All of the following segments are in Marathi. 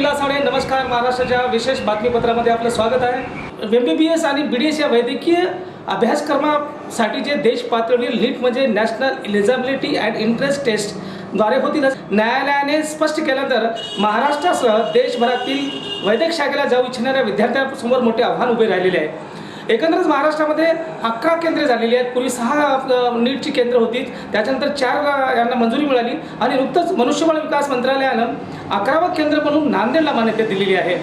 साडे नमस्कार. महाराष्ट्राच्या विशेष बातमीपत्रामध्ये आपलं स्वागत आहे. एम बी बी एस आणि बी डी एस या वैद्यकीय अभ्यासक्रमासाठी जे देश पातळीवर लीट म्हणजे नॅशनल इलिजिबिलिटी अँड इंटरेस्ट टेस्टद्वारे होतील न्यायालयाने स्पष्ट केल्यानंतर महाराष्ट्रासह देशभरातील वैद्यक शाखेला जाऊ इच्छिणाऱ्या विद्यार्थ्यांसमोर मोठे आव्हान उभे राहिलेले आहे. एकंदरच महाराष्ट्रामध्ये अकरा केंद्रे झालेली आहेत. पूर्वी सहा नीटची केंद्र होती. त्याच्यानंतर चार यांना मंजुरी मिळाली. आणि नुकतंच मनुष्यबळ विकास मंत्रालयानं अकरावं केंद्र म्हणून नांदेडला मान्यता दिलेली आहे.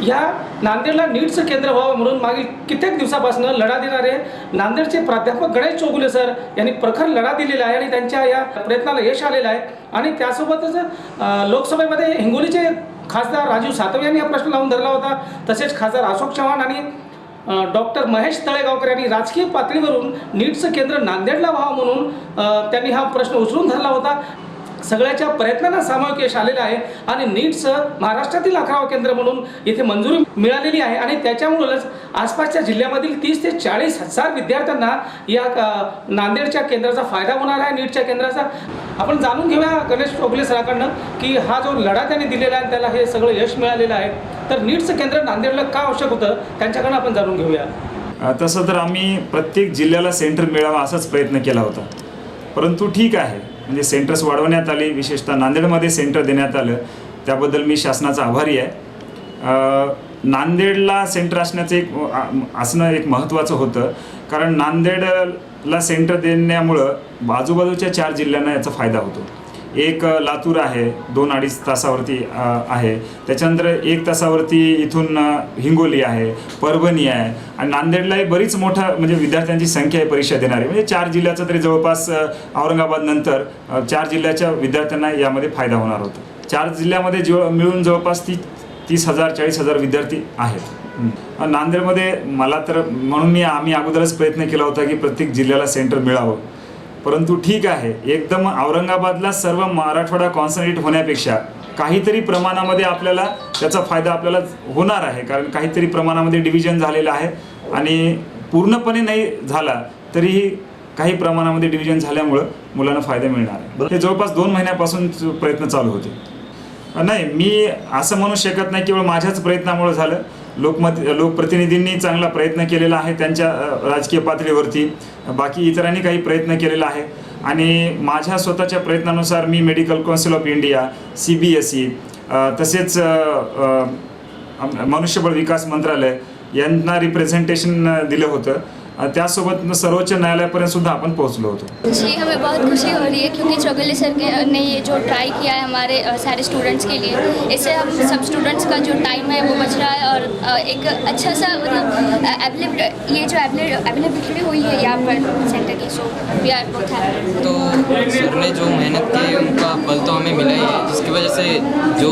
या नांदेडला नीटचं केंद्र व्हावं म्हणून मागील कित्येक दिवसापासून लढा देणारे नांदेडचे प्राध्यापक गणेश चौगुले सर यांनी प्रखर लढा दिलेला आहे आणि त्यांच्या या प्रयत्नाला यश आलेलं आहे. आणि त्यासोबतच लोकसभेमध्ये हिंगोलीचे खासदार राजीव सातव यांनी हा प्रश्न लावून धरला होता. तसेच खासदार अशोक चव्हाण आणि डॉक्टर महेश तळेगावकर यांनी राजकीय पातळीवरून नीटचं केंद्र नांदेडला व्हावं म्हणून त्यांनी हा प्रश्न उचलून धरला होता. सगळ्याच्या प्रयत्नांना सामायिक यश आलेलं आहे आणि नीटचं महाराष्ट्रातील अकरावं केंद्र म्हणून इथे मंजुरी मिळालेली आहे आणि त्याच्यामुळंच आसपासच्या जिल्ह्यामधील तीस ते चाळीस हजार विद्यार्थ्यांना या नांदेडच्या केंद्राचा फायदा होणार आहे नीटच्या केंद्राचा. आपण जाणून घेऊया गणेश चोगले सराकडनं की हा जो लढा त्यांनी दिलेला आहे त्याला हे सगळं यश मिळालेलं आहे. तर नीटचं केंद्र नांदेडला का आवश्यक होतं त्यांच्याकडनं आपण जाणून घेऊया. तसं तर आम्ही प्रत्येक जिल्ह्याला सेंटर मिळावा असाच प्रयत्न केला होता. परंतु ठीक आहे म्हणजे सेंटर्स वाढवण्यात आली विशेषतः नांदेडमध्ये सेंटर देण्यात आलं त्याबद्दल मी शासनाचा आभारी आहे. नांदेडला सेंटर असण्याचं एक असणं एक महत्त्वाचं होतं कारण नांदेडला सेंटर देण्यामुळं बाजूबाजूच्या चार जिल्ह्यांना याचा फायदा होतो. एक लातूर आहे दोन अडीच तासावरती आहे. त्याच्यानंतर एक तासावरती इथून हिंगोली आहे परभणी आहे. आणि नांदेडलाही बरीच मोठं म्हणजे विद्यार्थ्यांची संख्या आहे परीक्षा देणारी. म्हणजे चार जिल्ह्याचा तरी जवळपास औरंगाबादनंतर चार जिल्ह्याच्या विद्यार्थ्यांना यामध्ये फायदा होणार होता. चार जिल्ह्यामध्ये जेव मिळून जवळपास ती तीस हजार चाळीस हजार विद्यार्थी आहेत. नांदेडमध्ये मला तर म्हणून मी आम्ही अगोदरच प्रयत्न केला होता की प्रत्येक जिल्ह्याला सेंटर मिळावं. परंतु ठीक आहे. एकदम औरंगाबादला सर्व मराठवाडा कॉन्सन्ट्रेट होण्यापेक्षा काहीतरी प्रमाणामध्ये आपल्याला त्याचा फायदा आपल्याला होणार आहे. कारण काहीतरी प्रमाणामध्ये डिव्हिजन झालेलं आहे. आणि पूर्णपणे नाही झाला तरीही काही प्रमाणामध्ये डिव्हिजन झाल्यामुळं मुलांना फायदा मिळणार आहे. हे जवळपास दोन महिन्यापासून प्रयत्न चालू होते. नाही मी असं म्हणू शकत नाही केवळ माझ्याच प्रयत्नामुळे झालं. लोकमत लोकप्रतिनिधींनी चांगला प्रयत्न केलेला आहे त्यांच्या राजकीय पातळीवरती. बाकी इतरांनी काही प्रयत्न केलेला आहे. आणि माझ्या स्वतःच्या प्रयत्नानुसार मी medical council of India C B S E तसेच मनुष्यबळ विकास मंत्रालय यांना रिप्रेझेंटेशन दिलं होतं. त्यासोबत सर्वोच्च न्यायालयापर्यंत सुद्धा आपण पोहोचलो होतो. जी हमें बहुत खुशी हो रही है क्योंकि चौगले सर के ने ये जो ट्राई किया है हमारे सारे स्टूडेंट्स के लिए इससे हम सब स्टूडेंट्स का जो टाइम है वो बच रहा है और एक अच्छा सा मतलब ये जो अवेलेबिलिटी हुई है यहाँ पर सेंटर की सो वी आर बहुत हैप्पी तो सर ने जो मेहनत की है उनका फल तो हमें मिला ही है जिसकी वजह से जो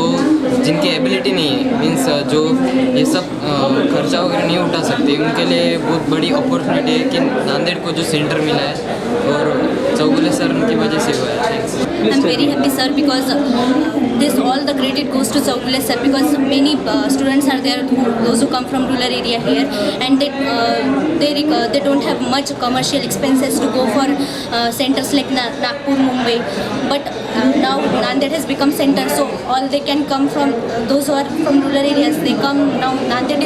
जिनकी एबिलिटी नहीं है मीन्स जो ये सब खर्चा वगैरह नहीं उठा सकते उनके लिए बहुत बड़ी अपॉर्चुनिटी है कि नांदेड़ को जो सेंटर मिला है और चौगुले सर की वजह से हुआ है thanks I'm very happy, sir, because uh, this all the credit goes to Chaukule sir because many uh, students are there, who, those who come from rural area here, and they uh, they uh, they don't have much commercial expenses to go for uh, centers like Na- Nagpur, Mumbai, but uh, now Nanded has become center, so all they can come from uh, those who are from rural areas. They come now. Nanded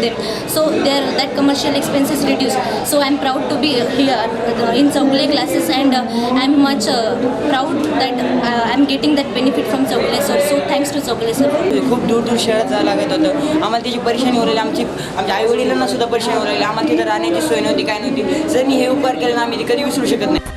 is near them, so their that commercial expense is reduced. So I'm proud to be here in Chaukule classes, and uh, I'm much uh, proud that uh, I'm getting that benefit from Chaukule sir. So thanks to Chaukule sir. खूप दूर दूर शहरात जावं लागत होतं आम्हाला त्याची परेशानी होऊ आमची आमच्या आईवडिलांना सुद्धा परेशानी होऊ आम्हाला तिथं राहण्याची सोय नव्हती काय नव्हती जर मी हे उपकार केले ना आम्ही ते कधी विसरू शकत नाही